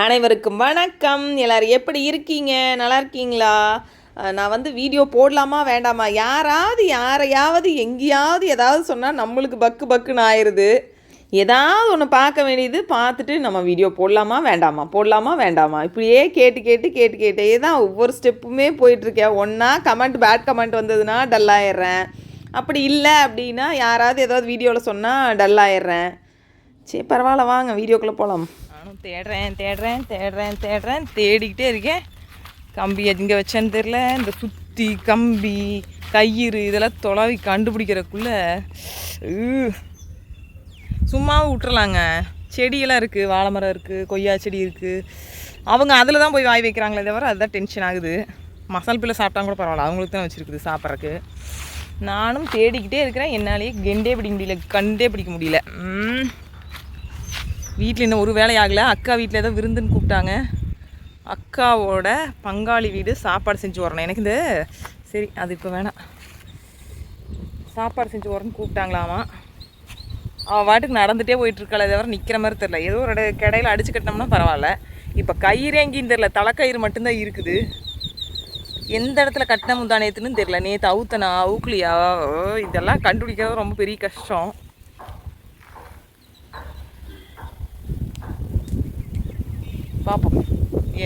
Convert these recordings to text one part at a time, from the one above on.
அனைவருக்கும் வணக்கம். எல்லோரும் எப்படி இருக்கீங்க? நல்லா இருக்கீங்களா? நான் வந்து வீடியோ போடலாமா வேண்டாமா? யாராவது யாரையாவது எங்கேயாவது ஏதாவது சொன்னால் நம்மளுக்கு பக்கு பக்குன்னு ஆயிடுது ஏதாவது ஒன்று பார்க்க வேண்டியது பார்த்துட்டு நம்ம வீடியோ போடலாமா வேண்டாமா? போடலாமா வேண்டாமா? இப்படியே கேட்டு கேட்டு கேட்டு கேட்டே தான் ஒவ்வொரு ஸ்டெப்புமே போயிட்டுருக்கேன் ஒன்றா கமெண்ட் பேட் கமெண்ட் வந்ததுன்னா டல்லாயிடுறேன். அப்படி இல்லை அப்படின்னா யாராவது ஏதாவது வீடியோவில் சொன்னால் டல்லாயிடுறேன். சரி பரவாயில்ல வாங்க வீடியோக்குள்ளே போகலாம் தேடுறேன் தேடுறேன் தேடுறேன் தேடுறேன். தேடிக்கிட்டே இருக்கேன். கம்பி எங்கே வச்சேன்னு தெரில இந்த சுத்தி கம்பி கயிறு இதெல்லாம் துலவி கண்டுபிடிக்கிறக்குள்ளே சும்மாவும் சும்மா விட்டுறலாங்க. செடியெல்லாம் இருக்குது வாழை மரம் இருக்குது கொய்யா செடி இருக்குது அவங்க அதில் தான் போய் வாய் வைக்கிறாங்களே தவிர அதுதான் டென்ஷன் ஆகுது. மசால் பிள்ளை சாப்பிட்டா கூட பரவாயில்ல. அவங்களுக்கு தான் வச்சுருக்குது சாப்பிட்றக்கு நானும் தேடிக்கிட்டே இருக்கிறேன். என்னாலேயே கெண்டே பிடிக்க முடியல கண்டே பிடிக்க முடியல. வீட்டில் இன்னும் ஒரு வேலை ஆகலை அக்கா வீட்டில் ஏதோ விருந்துன்னு கூப்பிட்டாங்க. அக்காவோட பங்காளி வீடு சாப்பாடு செஞ்சு வரணும். எனக்கு இந்த சரி அது இப்போ வேணாம். சாப்பாடு செஞ்சு வரணும்னு கூப்பிட்டாங்களாமா. அவள் வாட்டுக்கு நடந்துகிட்டே போயிட்டுருக்காளே தவிர நிற்கிற மாதிரி தெரில ஏதோ ஒரு கடையில் அடிச்சு கட்டினோம்னா பரவாயில்ல. இப்போ கயிறு எங்கேயும் தெரில தலைக்கயிறு மட்டும்தான் இருக்குது. எந்த இடத்துல கட்டின முந்தானேத்துன்னு தெரில நேற்று அவுத்தனா அவுக்கலையா ஓ, இதெல்லாம் கண்டுபிடிக்கிறது ரொம்ப பெரிய கஷ்டம். பார்ப்போம்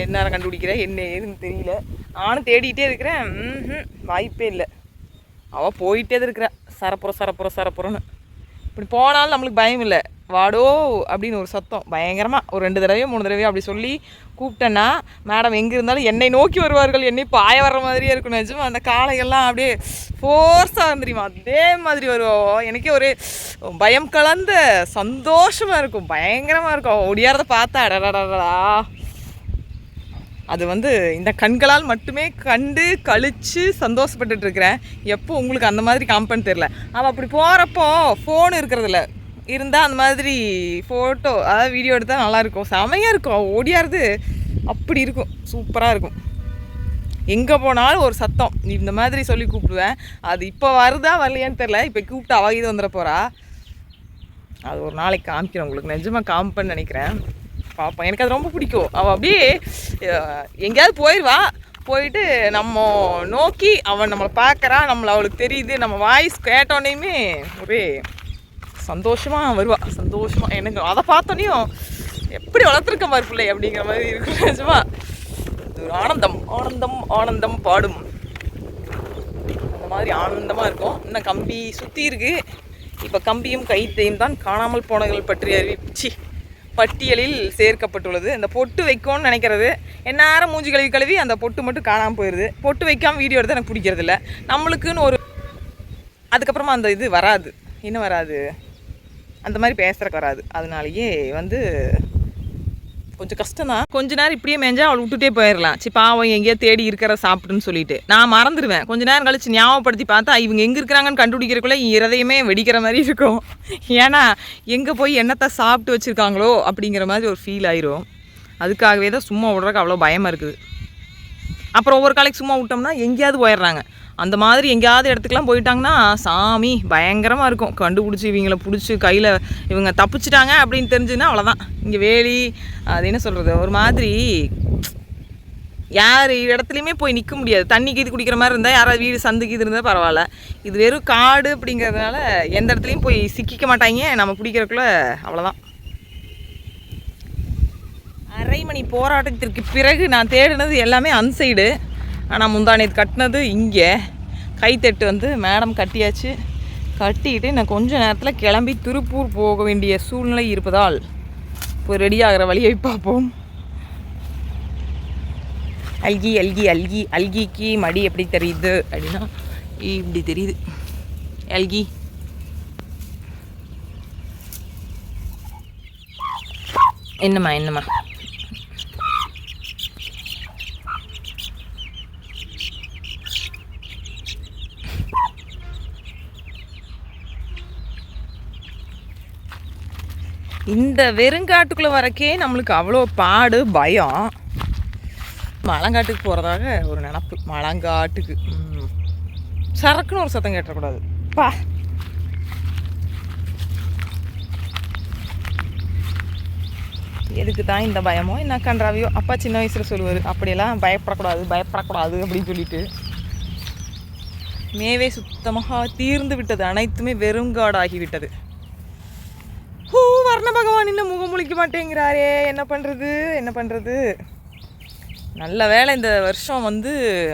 என்ன கண்டுபிடிக்கிறேன் என்ன ஏதுன்னு தெரியல. நானும் தேடிக்கிட்டே இருக்கிறேன். ம்ஹும், வாய்ப்பே இல்லை. அவள் போயிட்டே தான் இருக்கிறா. சரப்புறம் சரப்புறம் சரப்புறன்னு இப்படி போனாலும் நம்மளுக்கு பயம் இல்லை. வாடோ அப்படின்னு ஒரு சத்தம். பயங்கரமாக ஒரு ரெண்டு தடவையோ மூணு தடவையோ அப்படி சொல்லி கூப்பிட்டேன்னா மேடம் எங்கே இருந்தாலும் என்னை நோக்கி வருவார்கள். என்னை பாய வர்ற மாதிரியே இருக்கும் நிஜமா. அந்த காளைகள்லாம் அப்படியே ஃபோர்ஸாக தெரியுமா? அதே மாதிரி வருவோம் எனக்கே ஒரு பயம் கலந்த சந்தோஷமாக இருக்கும். பயங்கரமாக இருக்கும். ஒடியாரத பார்த்தா அடடடடா அது வந்து இந்த கண்களால் மட்டுமே கண்டு கழிச்சு சந்தோஷப்பட்டுட்டு இருக்கிறேன். எப்போ உங்களுக்கு அந்த மாதிரி காம்பன்னு தெரில அவள் அப்படி போகிறப்போ ஃபோன் இருக்கிறதில்ல. இருந்தால் அந்த மாதிரி ஃபோட்டோ அதாவது வீடியோ எடுத்தால் நல்லாயிருக்கும். செமையாக இருக்கும். அவள் ஓடியாருது. அப்படி இருக்கும். சூப்பராக இருக்கும். எங்கே போனாலும் ஒரு சத்தம். இந்த மாதிரி சொல்லி கூப்பிடுவேன். அது இப்போ வருதா வரலையான்னு தெரில இப்போ கூப்பிட்டு அவ இது வந்துட போகிறா அது ஒரு நாளைக்கு காமிக்கிறேன் உங்களுக்கு. நிஜமாக காமிப்பேன்னு நினைக்கிறேன். பார்ப்பேன் எனக்கு அது ரொம்ப பிடிக்கும். அவள் அப்படியே எங்கேயாவது போயிடுவா போயிட்டு நம்ம நோக்கி அவன் நம்மளை பார்க்குறா. நம்மளை அவளுக்கு தெரியுது. நம்ம வாய்ஸ் கேட்டோன்னேயுமே ஒரே சந்தோஷமாக வருவா. சந்தோஷமாக எனக்கு அதை பார்த்தோன்னையும் எப்படி வளர்த்துருக்க மாதிரி பிள்ளை அப்படிங்கிற மாதிரி இருக்கும். நிஜமா. ஒரு ஆனந்தம் ஆனந்தம் ஆனந்தம் பாடும். அந்த மாதிரி ஆனந்தமாக இருக்கும். இன்னும் கம்பி சுற்றி இருக்கு. இப்போ கம்பியும் கைத்தையும் தான் காணாமல் போனவர்கள் பற்றி அறிவிச்சு பட்டியலில் சேர்க்கப்பட்டுள்ளது. இந்த பொட்டு வைக்கும்னு நினைக்கிறது. எந்நேரம் மூஞ்சி கழுவி கழுவி அந்த பொட்டு மட்டும் காணாமல் போயிடுது பொட்டு வைக்காமல் வீடியோ எடுத்து எனக்கு பிடிக்கிறது இல்லை நம்மளுக்குன்னு ஒரு அதுக்கப்புறமா அந்த இது வராது. இன்னும் வராது? அந்த மாதிரி பேசுகிறக்கு வராது. அதனாலேயே வந்து கொஞ்சம் கஷ்டம் தான் கொஞ்ச நேரம் இப்படியே மேஞ்சா அவளை விட்டுட்டே போயிடலாம் சி பாவம் எங்கேயோ தேடி இருக்கிற சாப்பிட்டுன்னு சொல்லிட்டு. நான் மறந்துடுவேன் கொஞ்ச நேரம் கழிச்சு ஞாபகப்படுத்தி பார்த்தா இவங்க எங்கே இருக்கிறாங்கன்னு கண்டுபிடிக்கிறக்குள்ள இறதையுமே வெடிக்கிற மாதிரி இருக்கும். ஏன்னா எங்கே போய் என்னத்தை சாப்பிட்டு வச்சுருக்காங்களோ அப்படிங்கிற மாதிரி ஒரு ஃபீல் ஆயிரும். அதுக்காகவே தான் சும்மா விடுறதுக்கு அவ்வளோ பயமாக இருக்குது. அப்புறம் ஒவ்வொரு காலைக்கு சும்மா விட்டோம்னா எங்கேயாவது போயிடுறாங்க. அந்த மாதிரி எங்கேயாவது இடத்துக்குலாம் போயிட்டாங்கன்னா சாமி பயங்கரமாக இருக்கும். கண்டுபிடிச்சி இவங்களை பிடிச்சி கையில் இவங்க தப்பிச்சிட்டாங்க அப்படின்னு தெரிஞ்சுன்னா அவ்வளோதான் இங்கே வேலி அது என்ன சொல்கிறது ஒரு மாதிரி யார் இடத்துலையுமே போய் நிற்க முடியாது. தண்ணி கீது குடிக்கிற மாதிரி இருந்தால் யாராவது வீடு சந்து கீது இருந்தால் பரவாயில்ல. இது வெறும் காடு அப்படிங்கிறதுனால எந்த இடத்துலையும் போய் சிக்கிக்க மாட்டாங்க. நம்ம பிடிக்கிறக்குள்ள அவ்வளோதான் அரை மணி போராட்டத்திற்கு பிறகு நான் தேடினது எல்லாமே அன்சைடு ஆனால் முந்தானி கட்டினது இங்கே. கைத்தட்டு வந்து மேடம் கட்டியாச்சு. கட்டிட்டு நான் கொஞ்ச நேரத்தில் கிளம்பி திருப்பூர் போக வேண்டிய சூழ்நிலை இருப்பதால் இப்போ ரெடி ஆகிற வழியை பார்ப்போம். அல்கி அல்கி அல்கி அல்கிக்கு மடி எப்படி தெரியுது அப்படின்னா இப்படி தெரியுது. அல்கி. என்னம்மா என்னம்மா? இந்த வெறுங்காட்டுக்குள்ளே வரக்கே நம்மளுக்கு அவ்வளோ பாடு பயம். மலங்காட்டுக்கு போகிறதாக ஒரு நினப்பு. மலங்காட்டுக்கு. ம். சரக்குன்னு ஒரு சத்தம் கேட்டக்கூடாது. பா. எதுக்கு தான் இந்த பயமோ என்ன கன்றாவியோ? அப்பா சின்ன வயசில் சொல்லுவார் அப்படியெல்லாம் பயப்படக்கூடாது பயப்படக்கூடாது அப்படின்னு சொல்லிட்டு. மேவே சுத்தமாக தீர்ந்து விட்டது அனைத்துமே வெறுங்காடாகி கர்ண ஹூ வர்ண பகவான் இன்னும் முகம் முழிக்க மாட்டேங்கிறாரே. என்ன பண்ணுறது என்ன பண்ணுறது நல்ல வேளை இந்த வருஷம் வந்து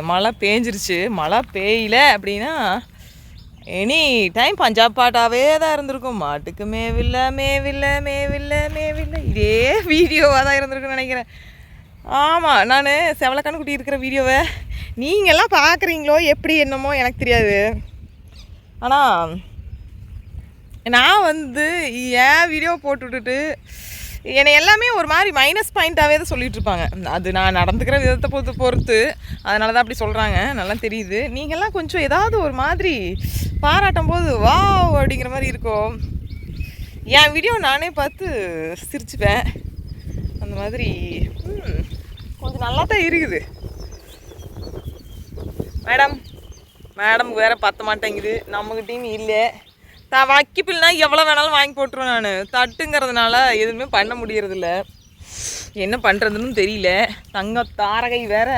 மழை பேஞ்சிருச்சு. மழை பெய்யல அப்படின்னா எனி டைம் பஞ்சாப் பாட்டாவே தான் இருந்திருக்கும். மாட்டுக்கு மேவில்ல மேவில்ல மேவில்ல மேவில்ல. இதே வீடியோவாக தான் இருந்திருக்குன்னு நினைக்கிறேன். ஆமாம் நான் செவலக்கண்ணு குட்டி இருக்கிற வீடியோவை நீங்கள்லாம் பார்க்குறீங்களோ எப்படி என்னமோ எனக்கு தெரியாது. ஆனால் நான் வந்து ஏன் வீடியோ போட்டுவிட்டு என்னை எல்லாமே ஒரு மாதிரி மைனஸ் பாயிண்ட்டாகவே தான் சொல்லிகிட்ருப்பாங்க அது நான் நடந்துக்கிற விதத்தை பொறுத்து பொறுத்து. அதனால தான் அப்படி சொல்கிறாங்க நல்லா தெரியுது. நீங்கள்லாம் கொஞ்சம் ஏதாவது ஒரு மாதிரி பாராட்டும் போது வா அப்படிங்கிற மாதிரி இருக்கும். என் வீடியோ நானே பார்த்து சிரிச்சுப்பேன். அந்த மாதிரி கொஞ்சம் நல்லா தான் இருக்குது. மேடம் மேடம் வேறு பத்த மாட்டேங்குது. நம்மகிட்டயும் இல்லை. நான் வக்கிப்பில்னா எவ்வளோ வேணாலும் வாங்கி போட்டுருவேன் நான். தட்டுங்கிறதுனால எதுவுமே பண்ண முடியறதில்ல. என்ன பண்ணுறதுன்னு தெரியல. தங்க தாரகை வேற.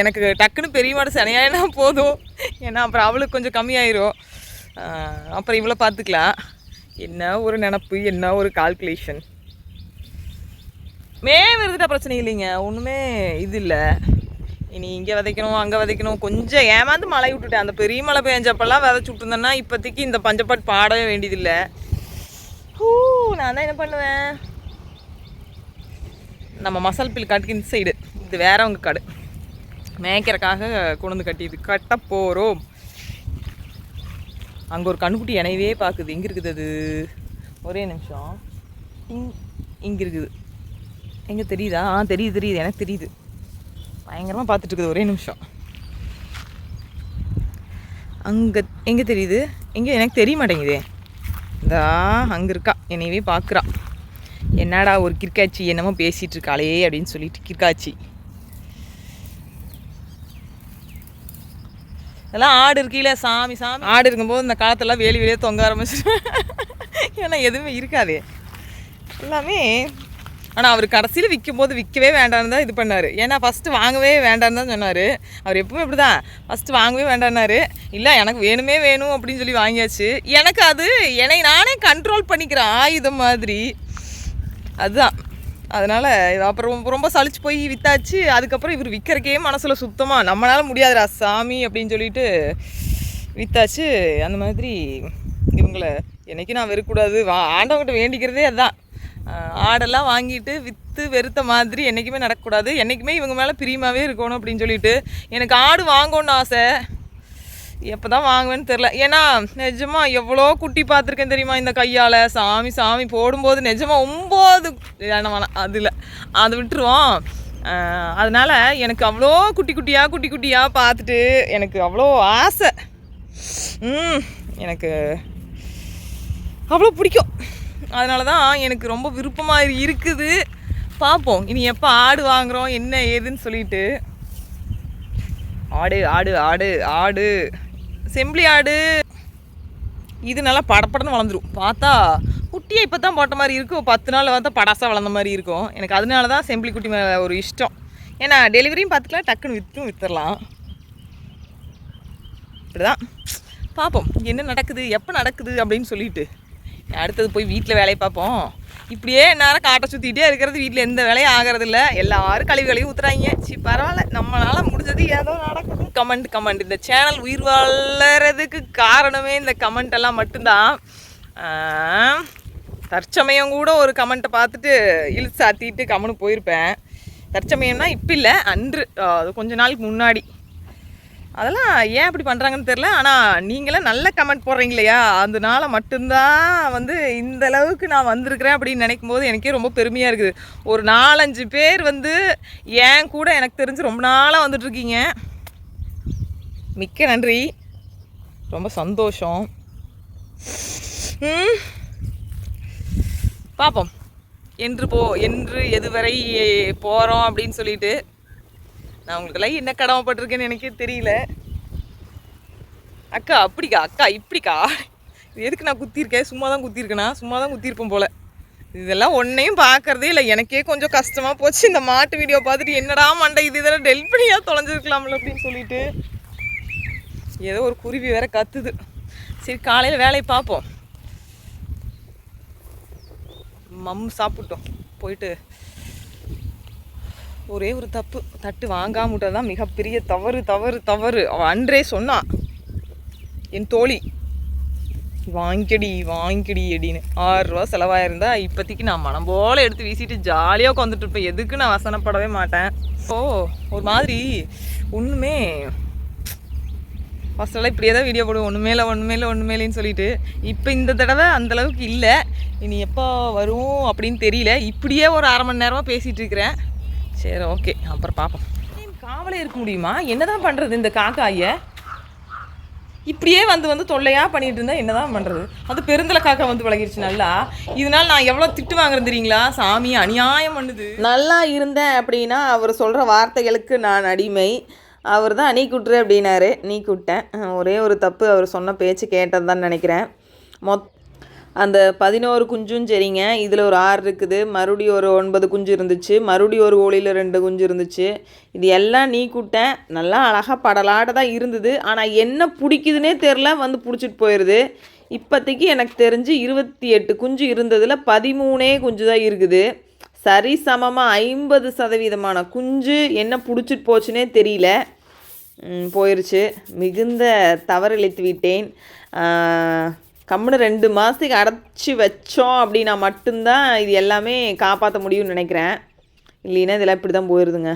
எனக்கு டக்குன்னு பெரிய மாடு சனையாயினா போதும். ஏன்னா அப்புறம் அவளுக்கு கொஞ்சம் கம்மியாயிரும். அப்புறம் இவ்வளோ பார்த்துக்கலாம். என்ன ஒரு நினப்பு என்ன ஒரு கால்குலேஷன் மே வருதுட்டா பிரச்சனை இல்லைங்க. ஒன்றுமே இது இல்லை. இனி இங்கே விதைக்கணும் அங்கே விதைக்கணும். கொஞ்சம் ஏமாந்து மழை விட்டுட்டேன். அந்த பெரிய மழை பெஞ்சப்பெல்லாம் விதைச்சி விட்டுருந்தேன்னா இப்போதைக்கு இந்த பஞ்சப்பாட்டு பாடவே வேண்டியதில்லை. ஹூ நான் தான் என்ன பண்ணுவேன்? நம்ம மசால் பில் காட்டுக்கு இந்த சைடு இது வேறவங்க காடு. மேய்க்கிறக்காக கொண்டு வந்து கட்டிது கட்ட போகிறோம் அங்கே ஒரு கண்ணுக்குட்டி இணையவே பார்க்குது. எங்கே இருக்குது அது? ஒரே நிமிஷம். இங் இங்கே இருக்குது. எங்கே தெரியுதா? ஆ தெரியுது தெரியுது. எனக்கு தெரியுது. பயங்கரமாக பார்த்துட்டு இருக்குது ஒரே நிமிஷம். அங்கே எங்கே தெரியுது? எங்கே எனக்கு தெரிய மாட்டேங்குதே. இந்தா அங்கே இருக்கா. என்னையவே பார்க்குறா என்னடா ஒரு கிற்காட்சி என்னமோ பேசிகிட்டு இருக்காளே அப்படின்னு சொல்லிட்டு கிற்காட்சி இதெல்லாம் ஆடு இருக்கீல சாமி சாமி. ஆடு இருக்கும்போது இந்த காலத்தெல்லாம் வேலி வெளியே தொங்க ஆரம்பிச்சு ஏன்னா எதுவுமே இருக்காதே. எல்லாமே ஆனால் அவர் கடைசியில் விற்கும் போது விற்கவே வேண்டாம்னு தான் இது பண்ணார். ஏன்னா ஃபஸ்ட்டு வாங்கவே வேண்டாம்னு தான் சொன்னார். அவர் எப்பவுமே இப்படி தான் ஃபஸ்ட்டு வாங்கவே வேண்டான்னாரு இல்லை எனக்கு வேணுமே வேணும் அப்படின்னு சொல்லி வாங்கியாச்சு. எனக்கு அது என்னை நானே கண்ட்ரோல் பண்ணிக்கிறேன் ஆயுதம் மாதிரி. அதுதான். அதனால் அப்புறம் ரொம்ப ரொம்ப போய் விற்றாச்சு அதுக்கப்புறம் இவர் விற்கிறக்கே மனசில் சுத்தமாக நம்மளால முடியாதுடா சாமி அப்படின்னு சொல்லிட்டு விற்றாச்சு அந்த மாதிரி இவங்களை என்னைக்கும் நான் வெறுக்கூடாது வா ஆண்டவங்கிட்ட வேண்டிக்கிறதே அதுதான் ஆடெல்லாம் வாங்கிட்டு விற்று வெறுத்த மாதிரி என்றைக்குமே நடக்கக்கூடாது. என்றைக்குமே இவங்க மேலே பிரியமாகவே இருக்கணும் அப்படின்னு சொல்லிட்டு எனக்கு ஆடு வாங்கணும்னு ஆசை. எப்போ தான் வாங்குவேன்னு தெரில ஏன்னா நிஜமாக எவ்வளோ குட்டி பார்த்துருக்கேன் தெரியுமா இந்த கையால்? சாமி சாமி போடும்போது நிஜமாக ஒம்பது வேணாம் அதில். அதை விட்டுருவோம். அதனால் எனக்கு அவ்வளோ குட்டி குட்டியாக குட்டி குட்டியாக பார்த்துட்டு எனக்கு அவ்வளோ ஆசை. ம் எனக்கு அவ்வளோ பிடிக்கும். அதனால தான் எனக்கு ரொம்ப விருப்பமாக இருக்குது. பார்ப்போம் இனி எப்போ ஆடு வாங்குறோம் என்ன ஏதுன்னு சொல்லிட்டு. ஆடு ஆடு ஆடு ஆடு. செம்பிளி ஆடு. இது நல்லா படப்படன்னு வளர்ந்துரும். பார்த்தா குட்டியை இப்போ தான் போட்ட மாதிரி இருக்கும். பத்து நாள் பார்த்தா படாசாக வளர்ந்த மாதிரி இருக்கும். எனக்கு அதனால தான் செம்பிளி குட்டி மேலே ஒரு இஷ்டம். ஏன்னா டெலிவரியும் பார்த்துக்கலாம் டக்குன்னு விற்றும் வித்துடலாம் இப்படிதான். பார்ப்போம் என்ன நடக்குது? எப்போ நடக்குது? அப்படின்னு சொல்லிட்டு. அடுத்தது போய் வீட்டில் வேலையை பார்ப்போம். இப்படியே நேரம் காட்டை சுற்றிட்டே இருக்கிறது வீட்டில் எந்த வேலையும் ஆகிறதில்ல. எல்லாரும் கழிவு கழுவி ஊத்துறாங்க. சரி பரவாயில்ல. நம்மளால் முடிஞ்சது ஏதோ நடக்கும் கமெண்ட் கமெண்ட் இந்த சேனல் உயிர் வளர்றதுக்கு காரணமே இந்த கமெண்ட் எல்லாம் மட்டும்தான். தற்சமயம் கூட ஒரு கமெண்ட்டை பார்த்துட்டு இழுத்து சாத்திட்டு கமெண்ட் போயிருப்பேன். தற்சமயம்னா இப்போ இல்லை அன்று. அது கொஞ்ச நாளுக்கு முன்னாடி. அதெல்லாம் ஏன் அப்படி பண்ணுறாங்கன்னு தெரில ஆனால் நீங்களாம் நல்ல கமெண்ட் போடுறீங்க இல்லையா அதனால மட்டும்தான் வந்து இந்த அளவுக்கு நான் வந்திருக்கிறேன் அப்படின்னு நினைக்கும் போது எனக்கே ரொம்ப பெருமையாக இருக்குது. ஒரு நாலஞ்சு பேர் வந்து ஏன் கூட எனக்கு தெரிஞ்சு ரொம்ப நாளாக வந்துட்ருக்கீங்க மிக்க நன்றி. ரொம்ப சந்தோஷம். பார்ப்போம் என்று போ என்று எதுவரை போகிறோம் அப்படின்னு சொல்லிட்டு. நான் உங்களுக்கெல்லாம் என்ன கடமைப்பட்டிருக்கேன்னு எனக்கே தெரியல. அக்கா அப்படிக்கா அக்கா இப்படிக்கா? எதுக்கு நான் குத்திருக்கேன் சும்மா தான் குத்திருக்கேனா சும்மா தான் குத்திருப்பேன் போல. இதெல்லாம் ஒன்றையும் பார்க்கறதே இல்லை. எனக்கே கொஞ்சம் கஷ்டமாக போச்சு. இந்த மாட்டு வீடியோ பார்த்துட்டு என்னடா மண்டை இது இதெல்லாம் டெல் தொலைஞ்சிருக்கலாம்ல அப்படின்னு சொல்லிட்டு ஏதோ ஒரு குருவி வேற கத்துது. சரி காலையில் வேலையை பார்ப்போம். மம் சாப்பிட்டோம். போயிட்டு ஒரே ஒரு தப்பு. தட்டு வாங்காம விட்டது தான் மிகப்பெரிய தவறு தவறு தவறு. அவள் அன்றே சொன்னான் என் தோழி வாங்கிக்கடி வாங்கிக்கடி அப்படின்னு. ஆறுரூவா செலவாயிருந்தா இப்போதைக்கு நான் மனம் போல் எடுத்து வீசிட்டு ஜாலியாக உட்காந்துட்டு இருப்பேன் எதுக்கு நான் வசனப்படவே மாட்டேன்? ஓ ஒரு மாதிரி ஒன்றுமே ஃபஸ்ட்டெல்லாம் இப்படியே தான் வீடியோ போடுவோம் ஒன்றுமே இல்லை ஒன்றுமே இல்லை ஒன்றுமே இல்லைன்னு சொல்லிட்டு. இப்போ இந்த தடவை அந்தளவுக்கு இல்லை. இனி எப்போ வரும் அப்படின்னு தெரியல. இப்படியே ஒரு அரை மணி நேரமாக பேசிகிட்டு இருக்கிறேன். சரி ஓகே அப்புறம் பார்ப்போம் காவலே இருக்க முடியுமா? என்னதான் பண்ணுறது இந்த காக்காயை? இப்படியே வந்து வந்து தொல்லையாக பண்ணிட்டு இருந்தா என்னதான் பண்ணுறது அது பெருந்தலை காக்கா வந்து பழகிருச்சு நல்லா. இதனால நான் எவ்வளோ திட்டு வாங்குறேன் தெரியுங்களா? சாமி அநியாயம் பண்ணுது. நல்லா இருந்தேன் அப்படின்னா அவர் சொல்கிற வார்த்தைகளுக்கு நான் அடிமை. அவர் தான் நீ குட்டுரு அப்படின்னாரு. நீ குட்டேன். ஒரே ஒரு தப்பு அவர் சொன்ன பேச்சு கேட்டது தான் நினைக்கிறேன். மொத் அந்த பதினோரு குஞ்சும் சரிங்க. இதில் ஒரு ஆறு இருக்குது. மறுபடியும் ஒரு ஒன்பது குஞ்சு இருந்துச்சு. மறுபடியும் ஒரு ஓலியில் ரெண்டு குஞ்சு இருந்துச்சு. இது எல்லாம் நீ கூட்டேன் நல்லா அழகாக படலாட தான் இருந்தது. ஆனால் என்ன பிடிக்குதுன்னே தெரில. வந்து பிடிச்சிட்டு போயிடுது இப்போதைக்கு எனக்கு தெரிஞ்சு இருபத்தி எட்டு குஞ்சு இருந்ததில் பதிமூணே குஞ்சு தான் இருக்குது. சரி சமமாக ஐம்பது சதவீதமான குஞ்சு என்ன பிடிச்சிட்டு போச்சுன்னே தெரியல. போயிடுச்சு மிகுந்த தவறிழைத்து விட்டேன். கம்முன்னு ரெண்டு மாதத்துக்கு அடைச்சி வச்சோம் அப்படின்னா மட்டும்தான் இது எல்லாமே காப்பாற்ற முடியும்னு நினைக்கிறேன். இல்லைன்னா இதெல்லாம் இப்படி தான் போயிடுதுங்க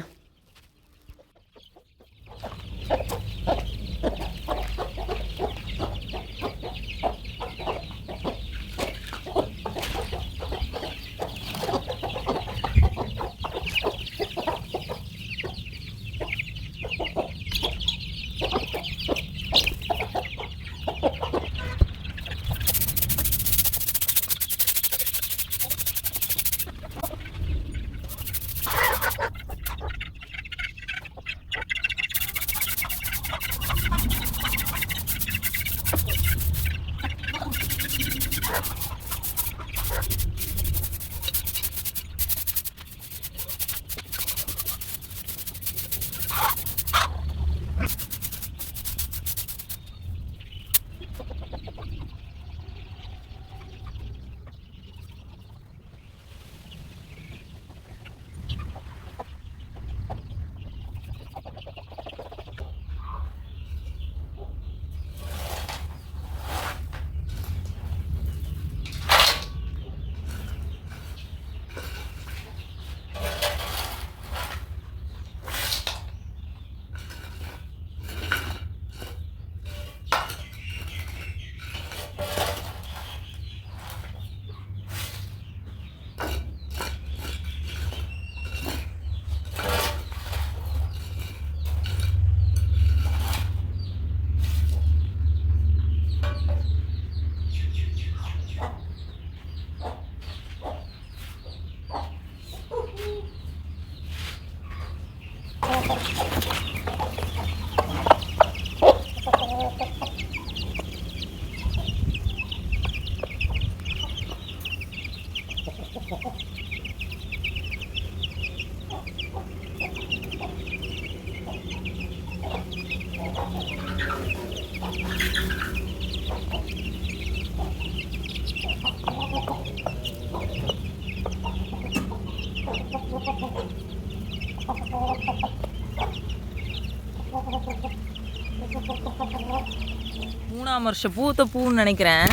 மூணாம் வருஷம் பூத்த பூன்னு நினைக்கிறேன்.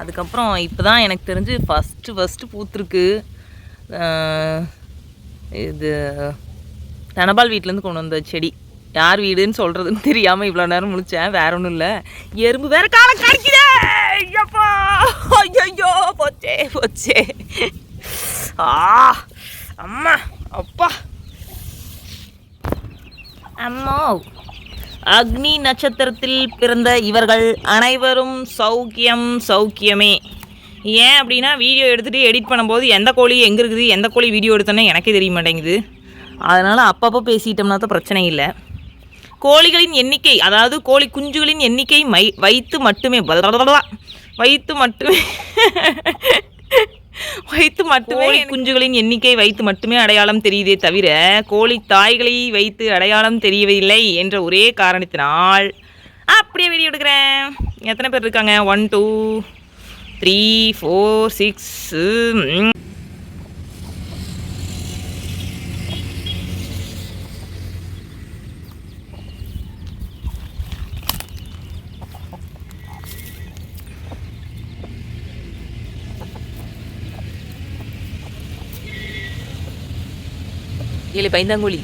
அதுக்கப்புறம் இப்போ தான் எனக்கு தெரிஞ்சு ஃபஸ்ட்டு ஃபஸ்ட்டு பூத்துருக்கு. இது தனபால் வீட்டிலேருந்து கொண்டு வந்த செடி. யார் வீடுன்னு சொல்கிறதுன்னு தெரியாமல் இவ்வளோ நேரம் முழிச்சேன். வேற ஒன்றும் இல்லை. எறும்பு வேற காலம் கடிக்குதே! ஐயப்பா! ஐயோ போச்சே போச்சே. ஆ அம்மா அப்பா. அம்மா. அக்னி நட்சத்திரத்தில் பிறந்த இவர்கள் அனைவரும் சௌக்கியம் சௌக்கியமே. ஏன் அப்படின்னா வீடியோ எடுத்துகிட்டு எடிட் பண்ணும்போது எந்த கோழி எங்கே இருக்குது எந்த கோழி வீடியோ எடுத்தோன்னே எனக்கே தெரிய மாட்டேங்குது. அதனால் அப்பப்போ பேசிட்டோம்னா தான் பிரச்சனை இல்லை. கோழிகளின் எண்ணிக்கை அதாவது கோழி குஞ்சுகளின் எண்ணிக்கை மை வைத்து மட்டுமே வைத்து மட்டுமே வைத்து மட்டுமே குஞ்சுகளின் எண்ணிக்கை வைத்து மட்டுமே அடையாளம் தெரியுதே தவிர கோழி தாய்களை வைத்து அடையாளம் தெரியவில்லை என்ற ஒரே காரணத்தினால் அப்படியே வீடியோ எடுக்கிறேன். எத்தனை பேர் இருக்காங்க? One two three four six ஏழு பைந்தாங்குழி.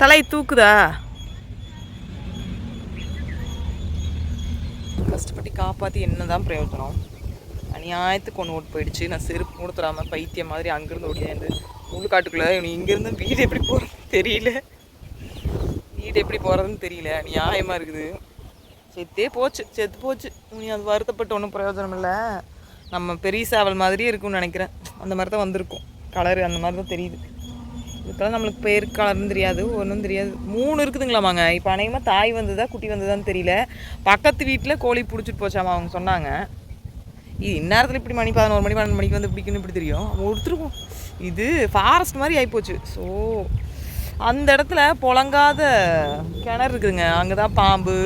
தலை தூக்குதா? கஷ்டப்பட்டு காப்பாற்றி என்னதான் பிரயோஜனம்? அநியாயத்துக்கு ஒன்று ஓட்டு போயிடுச்சு. நான் செருப்பு கூட தராமல் பைத்தியம் மாதிரி அங்கேருந்து ஓடியாந்து உள்காட்டுக்குள்ளே இவனு இங்கேருந்து வீடு எப்படி போகிறதுன்னு தெரியல. வீடு எப்படி போகிறதுன்னு தெரியல. நியாயமாக இருக்குது. செத்தே போச்சு. செத்து போச்சு. நீ அது வருத்தப்பட்டு ஒன்றும் பிரயோஜனம் இல்லை. நம்ம பெரிய சேவல் மாதிரியே இருக்கும்னு நினைக்கிறேன். அந்த மாதிரி தான் வந்திருக்கும். கலரு அந்த மாதிரி தான் தெரியுது. இதுக்கெல்லாம் நம்மளுக்கு பேர் கலர்னு தெரியாது ஒன்றும் தெரியாது. மூணு இருக்குதுங்களாமாங்க. இப்போ அநேகமாக தாய் வந்ததா குட்டி வந்ததான்னு தெரியல. பக்கத்து வீட்டில் கோழி பிடிச்சிட்டு போச்சாமா அவங்க சொன்னாங்க. இது இந்நேரத்தில் இப்படி மணி பதினோரு மணி பன்னெண்டு மணிக்கு வந்து பிடிக்குன்னு இப்படி தெரியும். ஒருத்தருக்கும் இது ஃபாரஸ்ட் மாதிரி ஆகிப்போச்சு ஸோ அந்த இடத்துல புழங்காத கிணறு இருக்குதுங்க. அங்கே தான் பாம்பு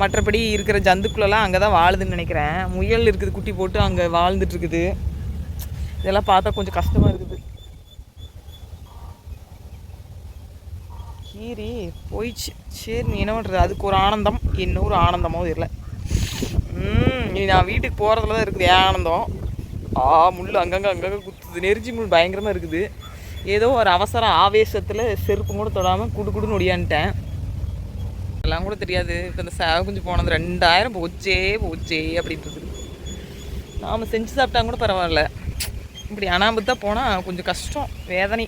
மற்றபடி இருக்கிற ஜந்துக்குள்ளெல்லாம் அங்கே தான் வாழுதுன்னு நினைக்கிறேன். முயல் இருக்குது குட்டி போட்டு அங்கே வாழ்ந்துட்டு இருக்குது. இதெல்லாம் பார்த்தா கொஞ்சம் கஷ்டமாக இருக்குது. கீரி போயிடுச்சு சரி நீ என்ன பண்ணுறது அதுக்கு ஒரு ஆனந்தம். இன்னொரு ஆனந்தமோ தெரியல. ம் இனி நான் வீட்டுக்கு போகிறதுல தான் இருக்குது. ஏன் ஆனந்தம்? ஆ முள் அங்கங்கே அங்கங்கே குத்துது. நெரிஞ்சி முள் பயங்கரமாக இருக்குது. ஏதோ ஒரு அவசர ஆவேசத்தில் செருப்பு கூட தொடாமல் குடு குடுன்னு ஒடியான்ட்டேன். எல்லாம் கூட தெரியாது. இப்போ இந்த சேவை குஞ்சு போனது ரெண்டாயிரம் போச்சே போச்சே அப்படின்ட்டு நாம் செஞ்சு சாப்பிட்டா கூட பரவாயில்ல. இப்படி அனாமத்தாக போனால் கொஞ்சம் கஷ்டம் வேதனை.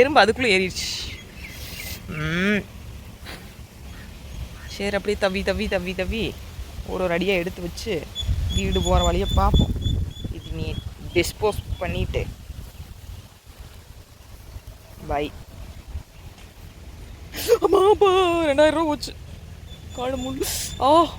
எறும்பு அதுக்குள்ளே ஏறிடுச்சு. சரி அப்படியே தவி தவி தவி தவி. ஒரு ஒரு அடியாக எடுத்து வச்சு வீடு போகிற வழியை பார்ப்போம் இது நீ டிஸ்போஸ் பண்ணிட்டு. பை ஆமாப்பா ரெண்டாயிரம் ரூபா போச்சு. காடு முள் ஆ.